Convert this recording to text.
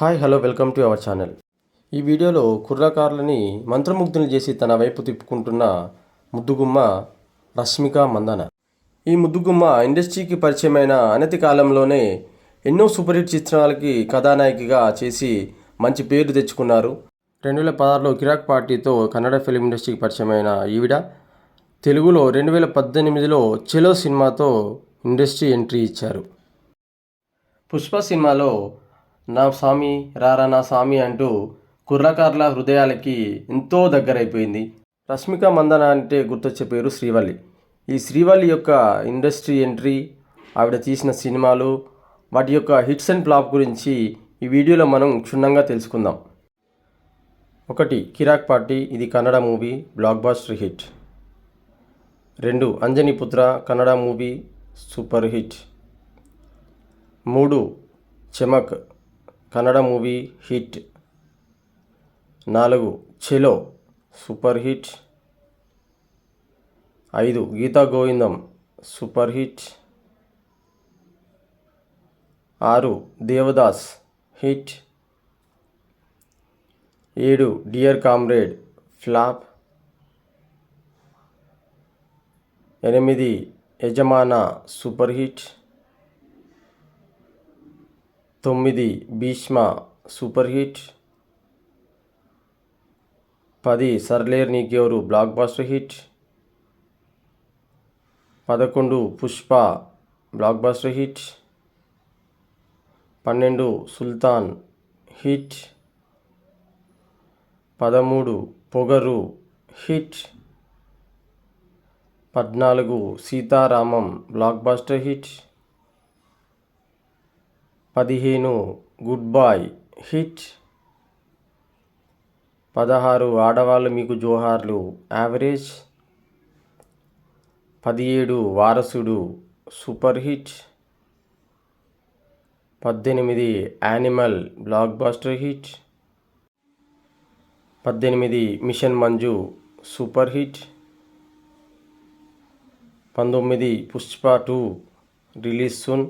Hi hello welcome to our channel. ఈ వీడియోలో కుర్రకారులని మంత్రముగ్ధులు చేసి తన వైపు తిప్పుకుంటున్న ముద్దుగుమ్మ రష్మిక మందన. ఈ ముద్దుగుమ్మ ఇండస్ట్రీకి పరిచయమైన అనతి కాలంలోనే ఎన్నో సూపర్ హిట్ చిత్రాలకి కథానాయికగా చేసి మంచి పేరు తెచ్చుకున్నారు. రెండు వేల పదహారులో కిరాక్ పార్టీతో కన్నడ ఫిలిం ఇండస్ట్రీకి పరిచయమైన ఈవిడ తెలుగులో రెండు వేల పద్దెనిమిదిలో చెలో సినిమాతో ఇండస్ట్రీ ఎంట్రీ ఇచ్చారు. పుష్ప సినిమాలో నా స్వామి రారా నా స్వామి అంటూ కుర్రకారుల హృదయాలకి ఎంతో దగ్గరైపోయింది. రష్మిక మందన అంటే గుర్తొచ్చే పేరు శ్రీవల్లి. ఈ శ్రీవల్లి యొక్క ఇండస్ట్రీ ఎంట్రీ ఆవిడ తీసిన సినిమాలు వాటి యొక్క హిట్స్ అండ్ ఫ్లాప్ గురించి ఈ వీడియోలో మనం క్షుణ్ణంగా తెలుసుకుందాం. ఒకటి కిరాక్ పార్టీ ఇది Kannada movie blockbuster hit. రెండు Anjani Putra Kannada movie super hit. మూడు చమక్. Kannada movie hit. నాలుగు చెలో సూపర్ హిట్. ఐదు గీతా గోవిందం సూపర్ హిట్. ఆరు దేవదాస్ హిట్. ఏడు డియర్ కామ్రేడ్ ఫ్లాప్. ఎనిమిది యజమాన సూపర్ హిట్. తొమ్మిది భీష్మ సూపర్ హిట్. పది సర్లేర్ నీకెవరు బ్లాక్ బాస్టర్ హిట్. పదకొండు పుష్ప బ్లాక్ బాస్టర్ హిట్. పన్నెండు సుల్తాన్ హిట్. పదమూడు పొగరు హిట్. పద్నాలుగు సీతారామం బ్లాక్ బాస్టర్ హిట్. పదిహేను గుడ్ బాయ్ హిట్. పదహారు ఆడవాళ్ళు మీకు జోహార్లు యావరేజ్. పదిహేడు వారసుడు సూపర్ హిట్. పద్దెనిమిది యానిమల్ బ్లాక్ బాస్టర్ హిట్. పద్దెనిమిది మిషన్ మంజు సూపర్ హిట్. పంతొమ్మిది పుష్ప టూ రిలీజ్ సున్.